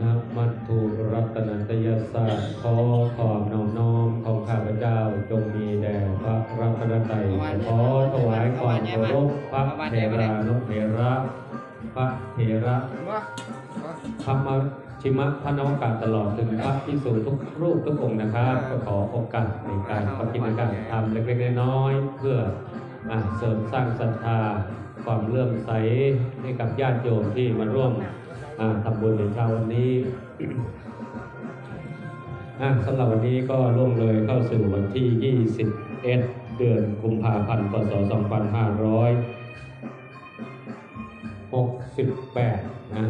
นะมัตถุรัตนันตยสาขอความน้อมน้อมของข้าพเจ้าจงมีแด่พระรัตนตรัยขอถวายความเคารพพระเทรานุเถระพระเถระธรรมชิมะพระนวกาศตลอดถึงพระพิสูจทุกรูปทุกองค์นะครับก็ขอโอกาสในการปฏิบัติการทำเล็กๆน้อยๆเพื่อเสริมสร้างศรัทธาความเลื่อมใสให้กับญาติโยมที่มาร่วม ทำบุญในเช้าวันนี้อะสำหรับวันนี้ก็ล่วงเลยเข้าสู่วันที่ 21 เดือนกุมภาพันธ์พศ 2568 นะ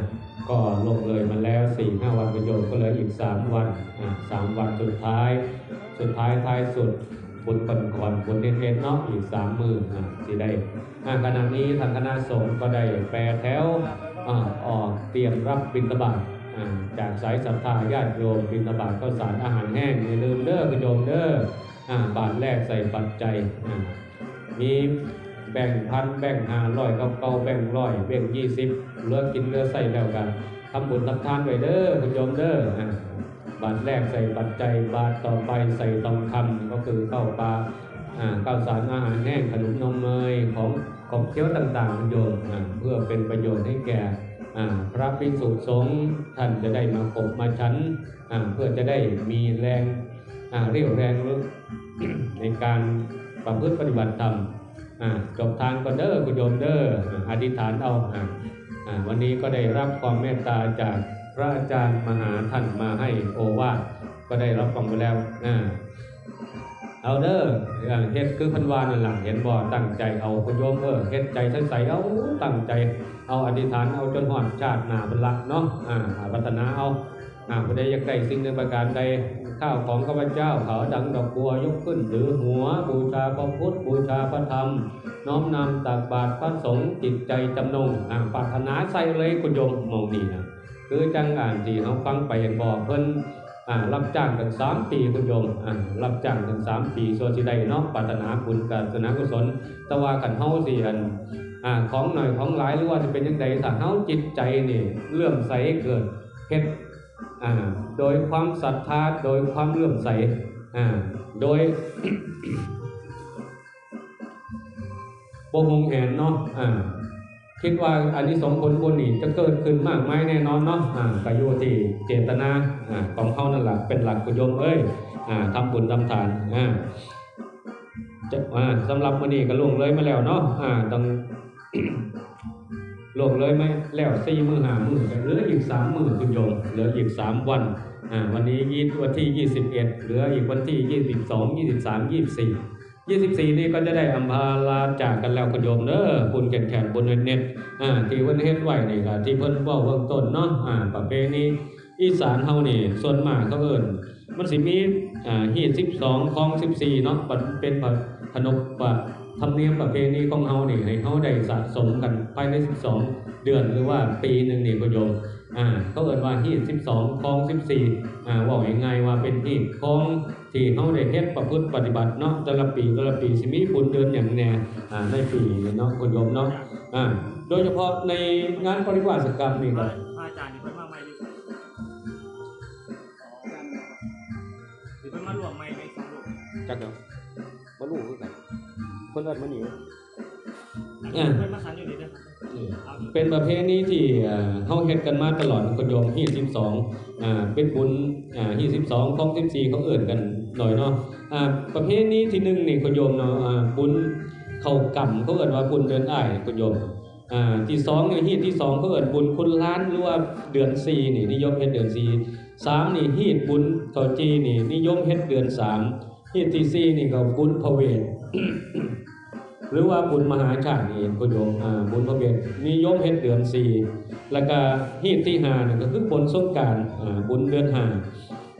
ก็ลงเลยมาแล้ว 4-5 วันประโยชน์ก็เหลืออีก 3 วันอะ3วันสุดท้าย สุดท้ายท้ายสุดบุญก่อนก่อนบุญเน้นๆเนาะอีก3มืออะสิได้อะขณะนี้ทางคณะสงฆ์ก็ได้แปรแถว อะออกเตรียมรับบิณฑบาตอ่าจากสายศรัทธาญาติโยมบิณฑบาตข้าวสารอาหารแห้งอย่าลืมเด้อคุณโยมเด้ออ่าบาทแรกใส่ปัจจัยอ่ามีแบ่งพันแบ่งห้าร้อยเก้าเก้าแบ่งร้อยแบ่งยี่สิบเลือกกินเลือกใส่แล้วกันทำบุญทำทานไว้เด้อคุณโยมเด้ออ่าบาทแรกใส่ปัจจัยบาทต่อไปใส่ทองคำก็คือเข้าปลา ข้าวสารอาหารแห้งขนมนมเนยของของเคี้ยวต่างๆคุณโยมเพื่อเป็นประโยชน์ให้แก่พระภิกษุสงฆ์ท่านจะได้มาปกมาชั้นเพื่อจะได้มีแรงเรี่ยวแรงในการประพฤติปฏิบัติธรรมจบทานก็เด้อคุณโยมเด้ออ่าอธิษฐานเอาออวันนี้ก็ได้รับความเมตตาจากพระอาจารย์มหาท่านมาให้โอวาทก็ได้รับฟังไปแล้วอ เอาเด้อเฮ็ดคือพันวานั่นล่ะเห็นบ่ตั้งใจเอาคุณโยมเออเฮ็ดใจใสๆเอาตั้งใจ เอาอธิษฐานเอาจนหอดชาติหนาเป็นหลักเนาะอ่าพัฒนาเอาอ่าผู้ใดอยากได้สิ่งใดประการใดข้าวของข้าพเจ้าเขาดังดอกบัวยกขึ้นถือหัวบูชาพระพุทธบูชาพระธรรม น้อมนำตักบาตรพระสงฆ์จิตใจจำนงอ่าปรารถนาใส่เลยคุณโยมมองนี่นะคือจังอ่านที่เขาฟังไปเห็นบอกเพิ่น รับจ้างกันสามปีคุณโยมอ่ารับจ้างกันสามปีส่วนสิได้เนาะปรารถนาบุญกับสนากุศลต่ว่าขันเฮาเสิอันอ่าของหน่อยของหลายหรือว่าจะเป็นยังไงถ้าเฮาจิตใจนี่เลื่อมใสเกิดเฮ็ดอ่าโดยความศรัทธาโดยความเลื่อมใสอ่าโดยบ่หงแหนเนาะอ่า คิดว่าอันนี้สองผลบุญนี่จะเกิดขึ้นมากไหมแน่นอนเนาะอ่าก็อยู่ที่เจตนาอ่าของเขานั่นแหละเป็นหลักกุโยมเอ้ยอ่าทำบุญทำทานอ่าจะอ่าสำหรับมื้อนี้ก็ล่วงเลยมาแล้วเนาะอ่าต้องล่วงเลยไหมแล้วสี่มือหามือเหลืออีกสามมือคุณโยมเหลืออีกสามวันอ่าวันนี้ยี่วันที่ยี่สิบเอ็ดเหลืออีกวันที่ยี่สิบสองยี่สิบสามยี่สิบสี่ ยี่สิบสี่นี่ก็จะได้อัมพาลาจากกันแล้วคุณโยมเนอะคุณแขนแขนบุญเน็ตอ่าที่เพิ่นเฮ็ดไว้นี่ก็ที่เพิ่นเว้าเบื้องต้นเนาะอ่าประเพณีอีสานเฮานี่ส่วนมากเขาเอิ้นมันสิมีอ่าฮีดสิบสองคองสิบสี่เนาะมันเป็นขนมปะ ธรรมเนียมประเพณีของเฮานี่ให้เฮาได้สะสมกันภายใน 12 เดือนหรือว่าปีหนึงนี่คุณโยมอ่าเขาเอิ้นว่าฮีด12ของ 14อ่าเว้าง่ายๆว่าเป็นฮีดของที่เขาได้เฮ็ดประพฤติปฏิบัติเนาะแต่ละปีแต่ละปีสิมีบุญเดือนอย่างแน่อ่าในปีเนาะคุณโยมเนาะอ่าโดยเฉพาะในงานปริวาสกรรมนี่ก็พระอาจารย์นี่เพิ่นมาใหม่อยู่หรือเพิ่นมารวมใหม่ในสองลูกจักเนาะบ่รู้คือกัน เพิ่นเอิ้นมานี่อันนี้เพิ่นมาสันอยู่นี่เด้อเอาเป็นประเพณีที่เอ่อเฮาเฮ็ดกันมาตลอดคุณโยมฮีด12อ่าเป็นบุญอ่าฮีด12ของ14เขาเอิ้นกันหน่อยเนาะอ่าประเพณีที่หนึ่งนี่คุณโยมเนาะอ่าบุญเข้ากรรมเขาเอิ้นว่าบุญเดือนอ้ายคุณโยมอ่าที่สองนี่ฮีดที่สองเขาเอิ้นบุญคุณล้านหรือว่าเดือนสี่นี่นิยมเฮ็ดเดือนสี่สามนี่ฮีดบุญเขาจีนี่นิยมเฮ็ดเดือนสาม ฮีดที่สี่นี่ก็บุญพระเวทหรือว่าบุญมหาชาตินี่ก็โยมอ่าบุญพระเวทนิยมเฮ็ดเดือนสี่แล้วก็ฮีดที่ห้านี่ก็คือบุญสงกานต์อ่าบุญเดือนห้า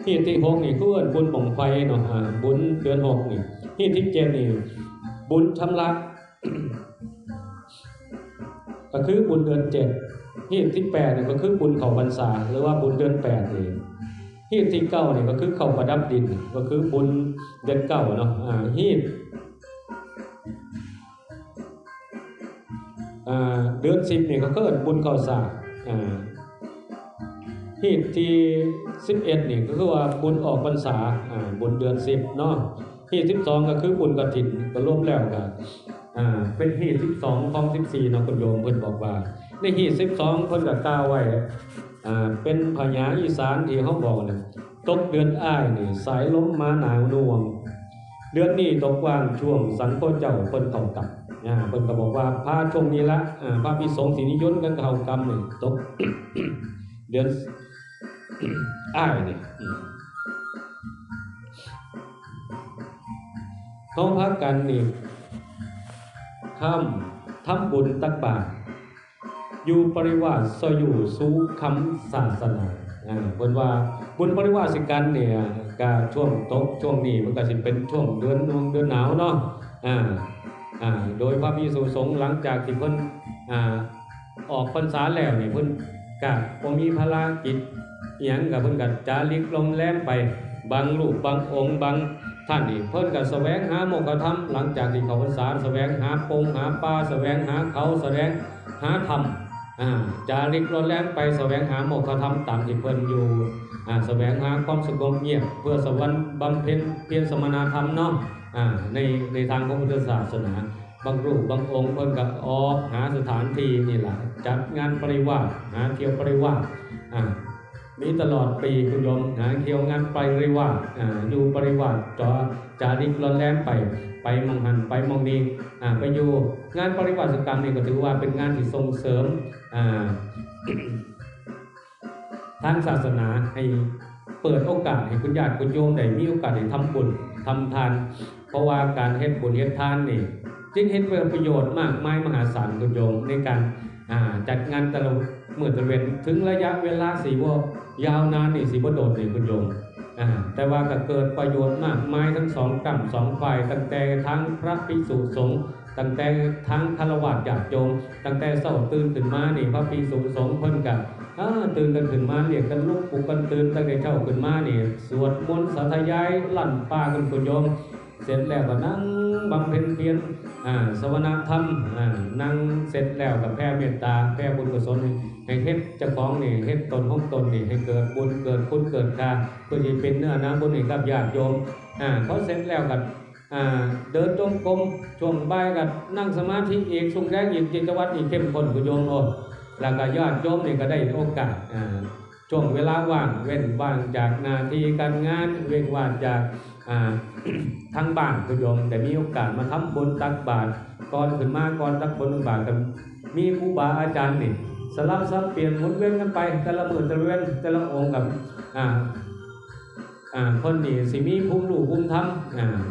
ฮีดที่หกนี่คือบุญบั้งไฟเนาะอ่าบุญเดือนหกนี่ฮีดที่เจ็ดนี่บุญชำระก็คือบุญเดือนเจ็ดฮีดที่แปดเนี่ยก็คือบุญเขาพรรษาหรือว่าบุญเดือนแปดนี่ ฮีดที่เก้าเนี่ยก็คือเขาประดับดิน ก็คือบุญเดือนเก้าเนาะอ่าฮีดอ่าเดือนสิบเนี่ยก็เกิดบุญเขาสาอ่าฮีตที่11นี่ก็คือว่าบุญออกพรรษาอ่าบุญเดือน10เนาะฮีต12ก็คือบุญกฐินก็รวมแล้วก็อ่าเป็นฮีต12ของ14เนาะคุณโยมเพิ่นบอกว่าในฮีต12เพิ่นก็กล่าวไว้ อ่าเป็นพญาอีสานที่เฮาบอกน่ะตกเดือนอ้ายนี่สายล้มมาหนาวน่วง เดือนนี้ตกว่างช่วงสันโคเจ้าเพิ่นเข้ากลับอ่าเพิ่นก็บอกว่าพาช่วงนี้ละอ่าพระภิสงฆ์สินิยนกันเข้ากรรมนี่ตกเดือนอ้ายนี่เขาพักกันนี่ทำทำบุญตักบาตร อยู่ปริวาสสอยู่สู้คำศาสนาอ่าเพิ่นว่าบุญปริวาสิกันเนี่ยก็ช่วงตกช่วงนี้มันก็สิเป็นช่วงเดือนนงเดือนหนาวเนาะอ่าอ่าโดยพระภิกษุสงฆ์หลังจากที่เพิ่นอ่าออกพรรษาแล้วนี่เพิ่นก็บ่มีภารกิจอิหยังกับเพิ่นก็จาริกลมแล่นไปบางรูปบางองค์บางท่านนี่เพิ่นก็แสวงหาโมกขธรรมหลังจากที่เขาพรรษาแสวงหาปงหาป่าแสวงหาเขาแสวงหาธรรม จาริกลมแล่นไปแสวงหาโมกขธรรมตามที่เพิ่นอยู่แสวงหาความสงบเงียบเพื่อสวรรค์บำเพ็ญเพียรสมณธรรมเนาะในในทางของพุทธศาสนา บางรูปบางองค์เพิ่นก็ออกหาสถานที่นี่แหละจัดงานปริวาสหาเที่ยวปริวาสมีตลอดปีคุณโยมนะเที่ยวงานปริวาสออยู่ปริวาสจอจาริกร้อนแรงไปไปมองหันไปมองนี้ไปอยู่งานปริวาสกรรมนี่ก็ถือว่าเป็นงานที่ส่งเสริม ทางศาสนาให้เปิดโอกาสให้คุณญาติคุณโยมได้มีโอกาสได้ทำบุญทำทาน เพราะว่าการเฮ็ดบุญเฮ็ดทานนี่จึงเฮ็ดเพื่อประโยชน์มากมายมหาศาลคุณโยมในการจัดงานแต่ละเมื่อตะเวนถึงระยะเวลาสีบ่ยาวนานนี่สีบ่โดดนี่คุณโยมแต่ว่าก็เกิดประโยชน์มากมายทั้งสองกลุ่มสองฝ่ายตั้งแต่ทั้งพระภิกษุสงฆ์ ตั้งแต่ทั้งฆรวาสญาติโยมตั้งแต่เช้าตื่นขึ้นมานี่พระภิกษุสงฆ์เพิ่นก็อ่าตื่นกันขึ้นมาเรียกกันลุกปลุกกันตื่นตั้งแต่เช้าขึ้นมาเนี่ยสวดมนต์สาธยายลั่นป่ากันคุณโยม เสร็จแล้วก็นั่งบำเพ็ญเพียรอ่าสวนาธรรมนั่งเสร็จแล้วก็แผ่เมตตาแผ่บุญกุศลให้เฮ็ดเจ้าของนี่เฮ็ดตนของตนนี่ให้เกิดบุญเกิดคุณเกิดค่าเพื่อที่เป็นเนื้อน้ำบุญให้กับญาติโยมอ่าเสร็จแล้วก็อ่า เดินจงกรมช่วงบ่ายก็นั่งสมาธิอีกสุงแรงอีกจิตวัตรอีกเข้มข้นคุโยมโอ้แล้วก็ยอดโยมนี่ก็ได้โอกาสช่วงเวลาว่างเว้นว่างจากหนาทีการงานเว้นว่างจากทางบ้านคุณโยมแต่มีโอกาสมาทำบุญตักบาตรก่อนขึ้นมาก่อนตักบุญตักบาตรกันมีครูบาอาจารย์นี่สลับซับเปลี่ยนหมุนเวียนกันไปแต่ละมือแต่ละเว้นแต่ละองค์กับ คนนี่สิมีภูมิรู้ภูมิธรรม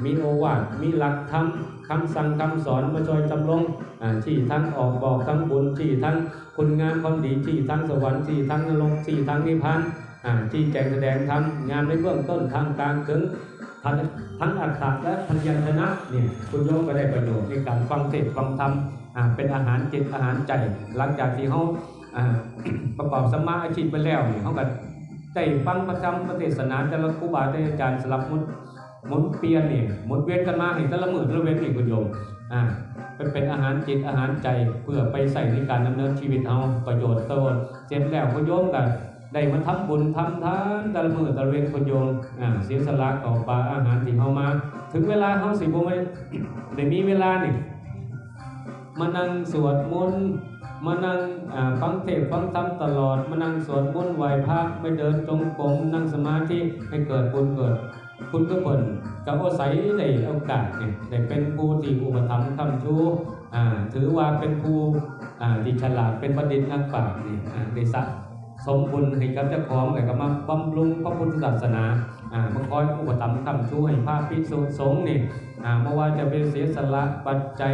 มีโอวาทมีหลักธรรมคำสั่งคำสอนมาช่วยจำลองอที่ทั้งออกบอกทั้งบุญที่ทั้งคุณงามความดีที่ทั้งสวรรค์ที่ทั้งนรกที่ทั้งนิพพานที่แจงแสดงธรรมงานในเบื้องต้นทางกลางถึงทั้งทั้งอัตถะและพัญญชนะเนี่ยคุณโยมก็ได้ประโยชน์ในการฟังเทศฟังธรรมเป็นอาหารจิตอาหารใจ หลังจากที่เขาประกอบสมมาอาชีพไปแล้วเนี่ยเขาก็ ได้ฟังประจำประเทศนาแต่ละครูบาอาจารย์สลับมุนมุนเปลี่ยนนี่หมุนเวียนกันมาให้แต่ละมือแต่ละเว้นนี่คุณโยมอ่าเป็นเป็นอาหารจิตอาหารใจเพื่อไปใส่ในการดำเนินชีวิตเอาประโยชน์ตนเสร็จแล้วคุณโยมกันได้มาทำบุญทำทานแต่ละมือแต่ละเวรคุณโยมอ่าเสียสละต่อปลาอาหารที่เฮามา ถึงเวลาเฮาสิบ่ไม่ได้มีเวลานี่มานั่งสวดมนต์ มานั่งฟังเทศฟังธรรมตลอด มานั่งสวดมนต์ไหว้พระไปเดินจงกรมนั่งสมาธิให้เกิดบุญเกิดคุณก็เพิ่นกับอาศัยในโอกาสเนี่ยได้เป็นผู้ที่อุปถัมภ์คำชูอ่าถือว่าเป็นผู้ที่ฉลาดเป็นบัณฑิตนักปราชญ์นี่อ่าได้สะสมบุญให้กับเจ้าของแล้วก็มาบำรุงพระพุทธศาสนาอ่ามาคอยอุปถัมภ์คำชูให้พระภิกษุสงฆ์นี่อ่าไม่ว่าจะเป็นเสียสละปัจจัย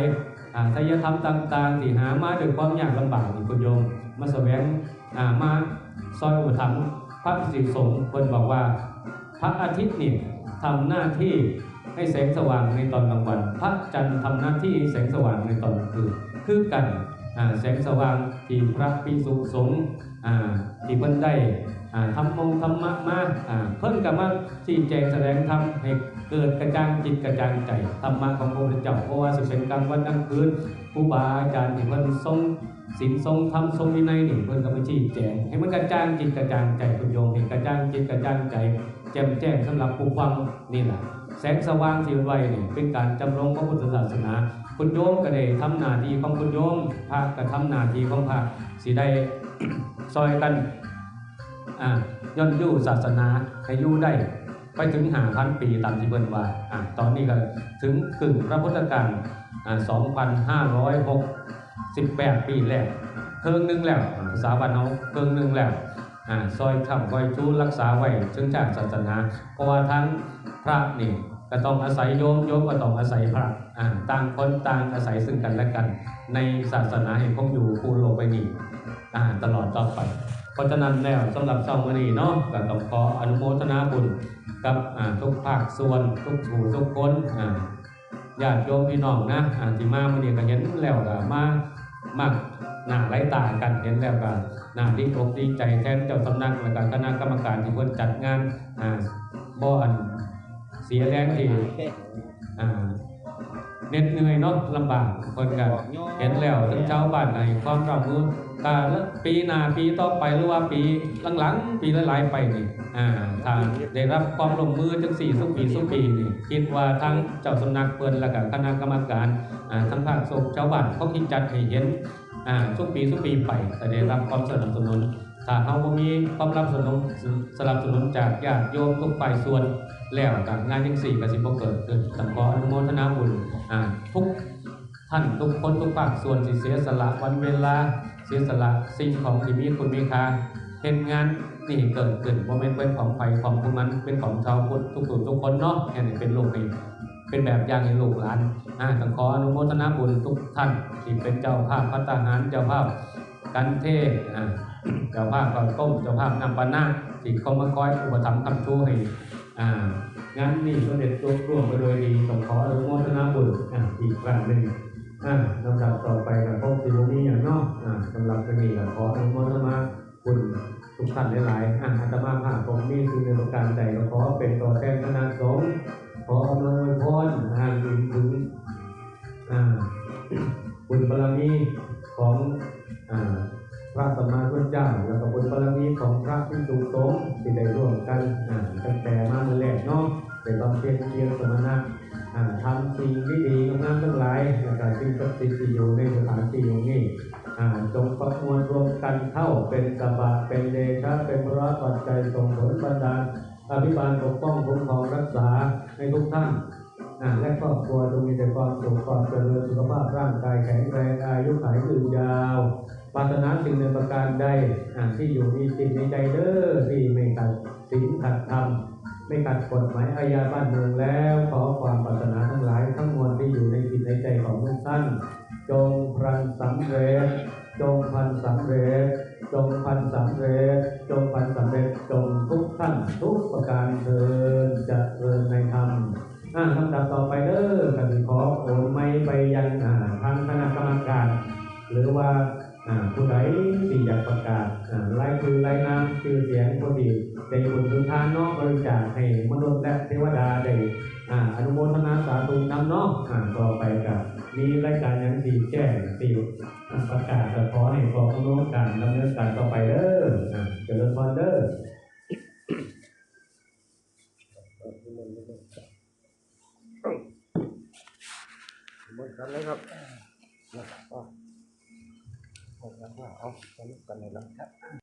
ทายธรรมต่างๆที่หามาด้วยความยากลำบากนี่คุณโยม มาแสวงมาซอยอุปถัมภ์พระภิกษุสงฆ์เพิ่นบอกว่า พระอาทิตย์นี่ทำหน้าที่ให้แสงสว่างในตอนกลางวัน พระจันทร์ทำหน้าที่แสงสว่างในตอนกลางคืนคือกันแสงสว่างที่พระภิกษุสงฆ์ที่เพิ่นได้ ทำมงธรรมะมาเพิ่นก็มาชี้แจงแสดงธรรมให้เกิดกระจ่างจิตกระจ่างใจธรรมะของพระพุทธเจ้าเพราะว่าสิเป็นกลางวันกลางคืนครูบาอาจารย์ที่เพิ่นทรงศีลทรงธรรมทรงวินัยนี่เพิ่นก็มาชี้แจงให้มันกระจ่างจิตกระจ่างใจคุณโยมให้กระจ่างจิตกระจ่างใจแจ่มแจ้งสำหรับผู้ฟังนี่แหละแสงสว่างที่ไว้นี่เป็นการจำลองพระพุทธศาสนา คุณโยมก็ได้ทำหน้าที่ของคุณโยมพระก็ทำหน้าที่ของพระสิได้ซอยกัน ย่อนยู่ศาสนาให้ยู่ได้ไปถึงหาพันปีตามที่เพิ่นว่าอตอนนี้ก็ถึงกึ่งพระพุทธกาลอ่า2,568 ปีแล้วเคิงหนึงแล้วอ่าภาษาบ้านเฮาเคิงหนึงแล้วอซอยทำคอยจูรักษาไว้ถึงชาติศาสนา เพราะว่าทั้งพระนี่ก็ต้องอาศัยโยมโยมก็ต้องอาศัยพระต่างคนต่างอาศัยซึ่งกันและกัน ในศาสนาแห่งคงอยู่คู่โลกใบนี้อ่ตลอดต่อไป เพราะฉะนั้นแล้วสำหรับเช้ามื้อนี้เนาะก็ต้องขออนุโมทนาบุญกับทุกภาคส่วนทุกผู้ทุกคนญาติโยมพี่น้องนะที่มามื้อนี้ก็เห็นแล้วก็มามักหน้าไหลตากันเห็นแล้วก็น่าดีอกดีใจแทนเจ้าสำนักและก็คณะกรรมการที่เพิ่นจัดงานบ่อันเสียแรงที่อ่า เหน็ดเหนื่อยเนาะลำบากเพิ่นก็เห็นแล้วทั้งชาวบ้านในความร่ำรู้ถ้าปีหน้าปีต่อไปหรือว่าปีหลังๆปีหลายๆไปนี่อ่าถ้าได้รับความร่วมมือจังสี่สุกปีสุกปีนี่คิดว่าทั้งเจ้าสำนักเปิ้นและก็คณะกรรมการอ่าทั้งภาคส่งชาวบ้านเขาคิดจัดให้เห็นอ่าทุกปีทุกปีไปแต่ได้รับความสนับสนุนถ้าเฮาบ่มีความรับสนุนสนับสนุนจากญาติโยมทุกฝ่ายส่วน แล้วก็งานจังสี่ก็สิบ่เกิดขึ้นต้องขออนุโมทนาบุญอ่าทุกท่านทุกคนทุกภาคส่วนที่เสียสละวันเวลาเสียสละสิ่งของที่มีคุณมีค่าเห็นงานนี่เกิดขึ้นโมเมนเป็นของไฟของพวกมันเป็นของชาวพุทธทุกคนทุกคนเนาะแค่นี้เป็นลูกให้เป็นแบบอย่างให้ลูกหลานอ่าต้องขออนุโมทนาบุญทุกท่านที่เป็นเจ้าภาพพัฒหารเจ้าภาพกันเทศอ่าเจ้าภาพก่อนต้มเจ้าภาพนำปานะที่เขามาคอยอุปถัมภ์คำชูให้ อ่างานนี้สำเร็จตัวร่วมไปโดยดีต้องขออนุโมทนาบุญอ่าอีกครั้งหนึ่งอ่าลำดับต่อไปกับพวกสิวนี้อย่างนอกอ่าสำหรับวันนี้ก็ขออนุโมทนาคุณทุกท่านหลายๆอ่าอาตมาภาพผมมีคือในประการใดก็ขอเป็นตัวแทนคณะสงฆ์ขออำนวยพรอ่าถึงถึงอ่าบุญบารมีของอ่า ระสัมมาสุทธเจ้าแล้วก็บุญบารมีของพระพิสุสงฆ์ที่ได้ร่วมกันตั้งแต่มาเมื่อแรกเนาะเป็นบำเพ็ญเพียรสมณะทำสิ่งที่ดีงามทั้งหลายและการสิ่งศักดิ์สิทธิ์อยู่ในสถานที่อย่างนี้จงประมวลรวมกันเข้าเป็นสบะเป็นเดชะเป็นพระปัจจัยส่งผลบันดาลอภิบาลปกป้องคุ้มครองรักษาในทุกท่านและครอบครัวจงมีแต่ความสุขความเจริญสุขภาพร่างกายแข็งแรงอายุขัยยืนยาว ปรารถนาสิ่งในงประการใดที่อยู่มีจิตในใจเด้อที่ไม่ขัดศีลขัดธรรมไม่ขัดกฎหมายอาญาบ้านเมืองแล้วขอความปรารถนาทั้งหลายทั้งมวลที่อยู่ในจิตในใจของทุกท่านจงพลันสำเร็จ จงพันสำเร็จ จงพันสำเร็จ จงพันสำเร็จ จงทุกท่านทุกประการเทินจะเริญในธรรมอ่าลำดับต่อไปเด้อกันขอโอนไม่ไปยังทางคณะกรรมการ หรือว่า ผู้ใดที่อยากประกาศอ่าไล่คือไล่นามชื่อเสียงผู้ที่ได้บุญสุนทานนาะบริจาคให้มนุษย์และเทวดาได้อานุโมทนาสาธุนำนอ่าต่อไปกับมีรายการยังดีแจ้งตีประกาศจะขอให้ขออนุโมการดำเนินการต่อไปเด้ออ่าเจริญพรเด้อหมดกันแล้วครับ นะครับก็ห